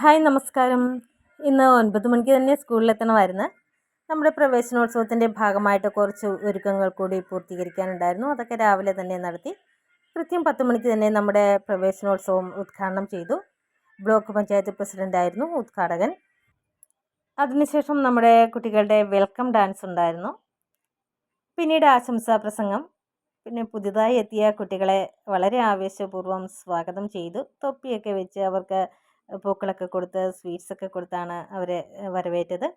Hi നമസ്കാരം. ഇന്ന് ഒൻപത് മണിക്ക് തന്നെ സ്കൂളിലെത്തണമായിരുന്നു. നമ്മുടെ പ്രവേശനോത്സവത്തിന്റെ ഭാഗമായിട്ട് കുറച്ച് ഒരുക്കങ്ങൾ കൂടി പൂർത്തീകരിക്കാനുണ്ടായിരുന്നു. അതൊക്കെ രാവിലെ തന്നെ നടത്തി കൃത്യം പത്ത് മണിക്ക് തന്നെ നമ്മുടെ പ്രവേശനോത്സവം ഉദ്ഘാടനം ചെയ്തു. ബ്ലോക്ക് പഞ്ചായത്ത് പ്രസിഡന്റായിരുന്നു ഉദ്ഘാടകൻ. അതിനുശേഷം നമ്മുടെ കുട്ടികളുടെ വെൽക്കം ഡാൻസ് ഉണ്ടായിരുന്നു. പിന്നീട് ആശംസാ പ്രസംഗം. പിന്നെ പുതുതായി എത്തിയ കുട്ടികളെ വളരെ ആവേശപൂർവം സ്വാഗതം ചെയ്തു. തൊപ്പിയൊക്കെ വെച്ച് അവർക്ക് പൂക്കളൊക്കെ കൊടുത്ത് സ്വീറ്റ്സൊക്കെ കൊടുത്താണ് അവരെ വരവേറ്റത്.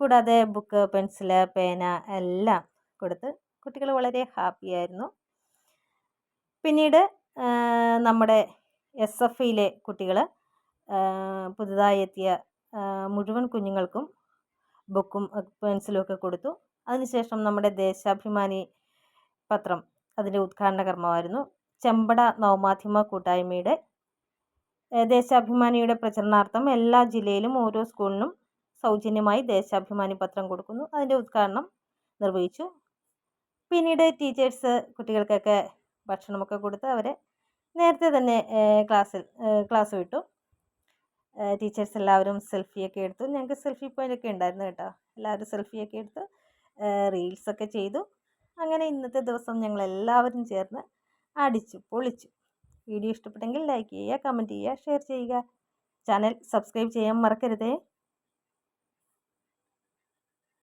കൂടാതെ ബുക്ക് പെൻസിൽ പേന എല്ലാം കൊടുത്ത് കുട്ടികൾ വളരെ ഹാപ്പി ആയിരുന്നു. പിന്നീട് നമ്മുടെ എസ് എഫ് ഐയിലെ കുട്ടികൾ പുതുതായി എത്തിയ മുഴുവൻ കുഞ്ഞുങ്ങൾക്കും ബുക്കും പെൻസിലും ഒക്കെ കൊടുത്തു. അതിനുശേഷം നമ്മുടെ ദേശാഭിമാനി പത്രം അതിന്റെ ഉദ്ഘാടന കർമ്മമായിരുന്നു. ചെമ്പട നവമാധ്യമ കൂട്ടായ്മയുടെ ദേശാഭിമാനിയുടെ പ്രചരണാർത്ഥം എല്ലാ ജില്ലയിലും ഓരോ സ്കൂളിനും സൗജന്യമായി ദേശാഭിമാനി പത്രം കൊടുക്കുന്നു. അതിന്റെ ഉദ്ഘാടനം നിർവഹിച്ചു. പിന്നീട് ടീച്ചേഴ്സ് കുട്ടികൾക്കൊക്കെ ഭക്ഷണമൊക്കെ കൊടുത്ത് അവരെ നേരത്തെ തന്നെ ക്ലാസ്സിൽ ക്ലാസ് വിട്ടു. ടീച്ചേഴ്സ് എല്ലാവരും സെൽഫിയൊക്കെ എടുത്തു. ഞങ്ങൾക്ക് സെൽഫി പോയിന്റൊക്കെ ഉണ്ടായിരുന്നു കേട്ടോ. എല്ലാവരും സെൽഫിയൊക്കെ എടുത്ത് റീൽസൊക്കെ ചെയ്തു. അങ്ങനെ ഇന്നത്തെ ദിവസം ഞങ്ങൾ എല്ലാവരും ചേർന്ന് അടിച്ചു പൊളിച്ചു. വീഡിയോ ഇഷ്ടപ്പെട്ടെങ്കിൽ ലൈക്ക് ചെയ്യുക കമന്റ് ചെയ്യുക ഷെയർ ചെയ്യുക. ചാനൽ സബ്സ്ക്രൈബ് ചെയ്യാൻ മറക്കരുതേ.